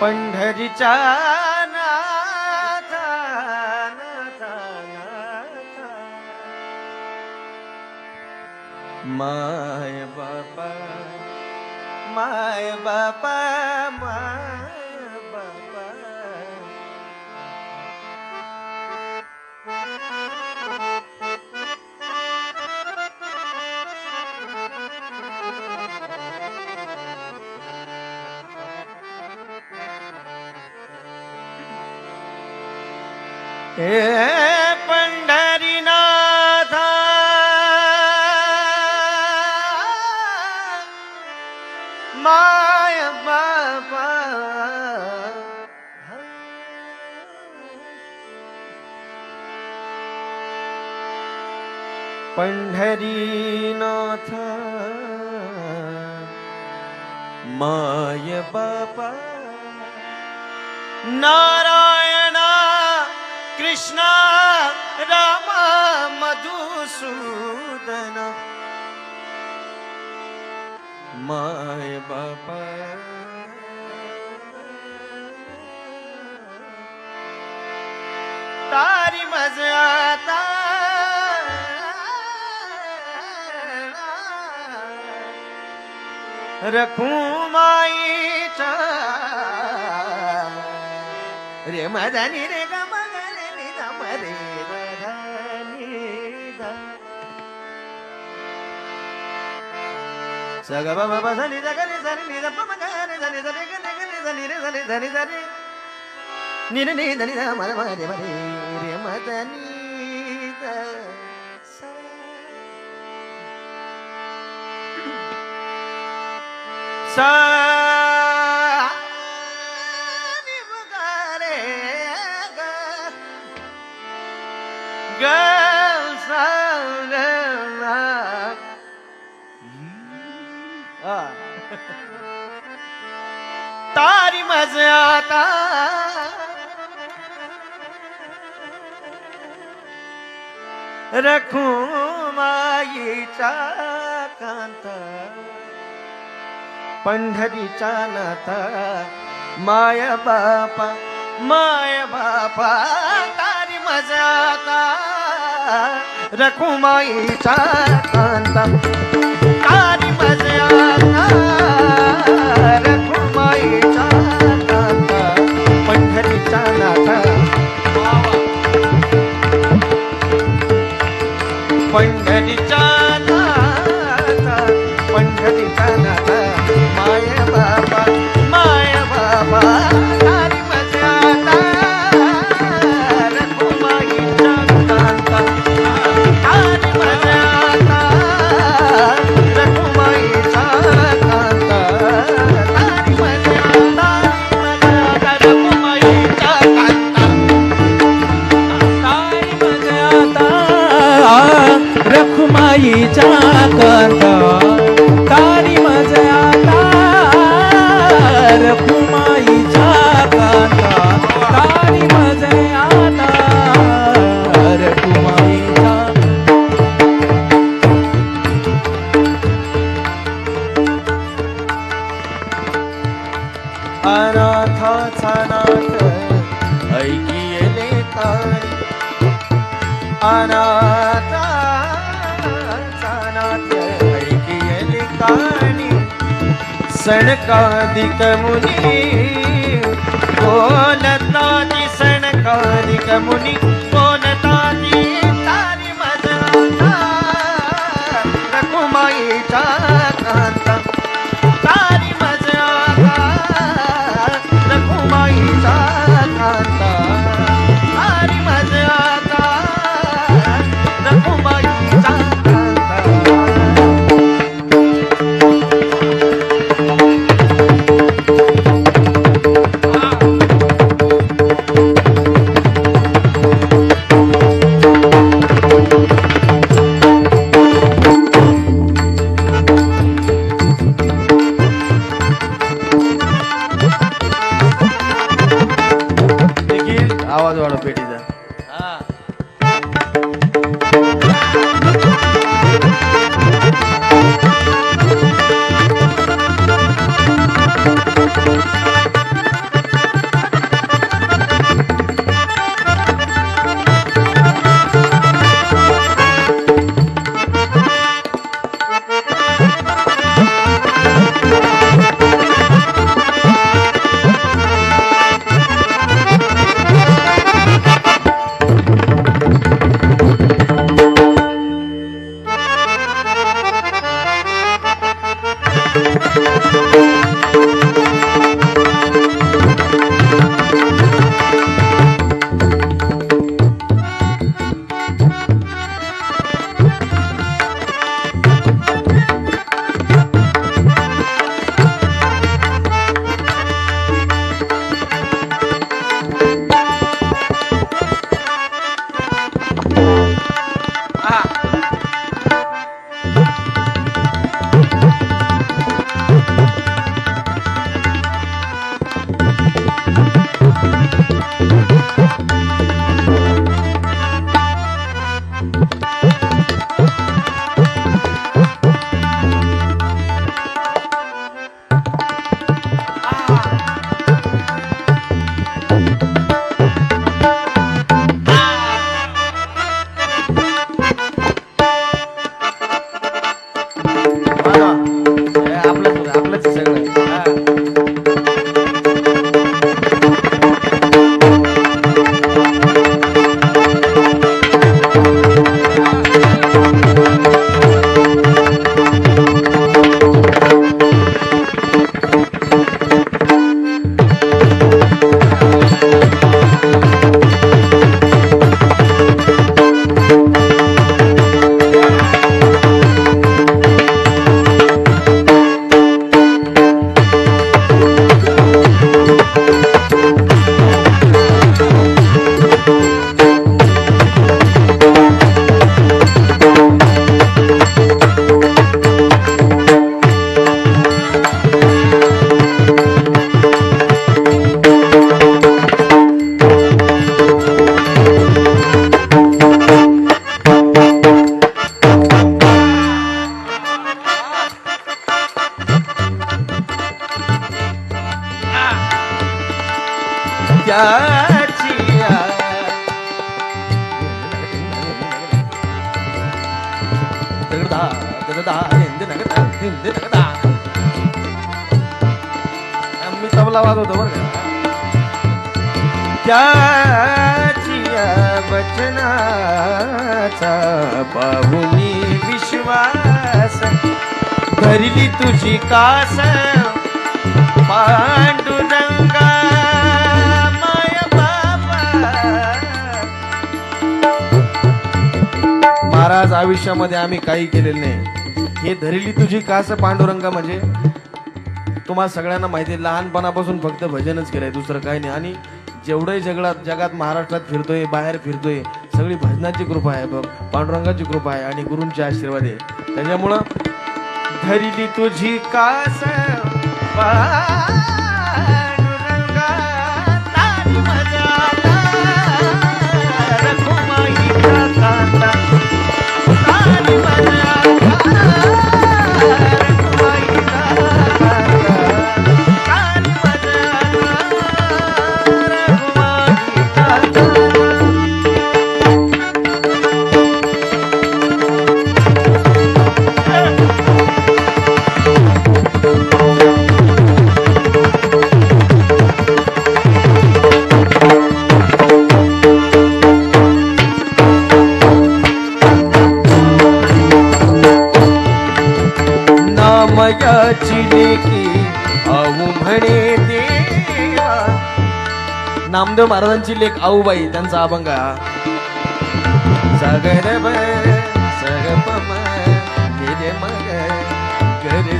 पंढरीच्या नाथा, नाथा, नाथा. माय बापा माय बापा माय हे पंढरीनाथा माय बाबा पंढरीनाथ माय बापा नारायण मधुसूदन माय बापा। तारी मजाता रखूं माईचा रे मदनी रे సగబ బబ సని సగని సని నిద పమ గని సని సని గని గని సని రి సని సని సని ని ని దని ద మద మద మరి రి మద ని ద సా ని బగారే గా గా तारी मजा आता. रखू माईचा कांता. पंढरीचा नाता माय बापा माय बापा तारी माझा आता. रखू माईचा कांता. तारी मजाता रखुमाईचा कांता पंढरीचा नाथा पंढरीचा अनाथाचा नाथ ऐकिले काळी अनाथाचा नाथ ऐकिले मुनी. కోలతాది సణకారికముని కోల तबला वाजवतो बरं का. त्याची या वचनाचा पाहुनी विश्वास धरली तुझी कास पांडुरंगा माय बाबा. महाराज आयुष्यामध्ये आम्ही काही केलेलं नाही. हे धरली तुझी कास पांडुरंगा म्हणजे? तुम्हाला सगळ्यांना माहिती आहे लहानपणापासून फक्त भजनच केलंय दुसरं काही नाही. आणि जेवढंही जगळात जगात महाराष्ट्रात फिरतोय बाहेर फिरतोय सगळी भजनाची कृपा आहे बघ पांडुरंगाची कृपा आहे आणि गुरूंचे आशीर्वाद आहे. त्याच्यामुळं धरली तुझी कास देवाची लेकी आऊ म्हणे देवा नामदेव महाराजांची लेख आऊबाई त्यांचा अभंग हा. सगर ब सग पम निरे मग गरे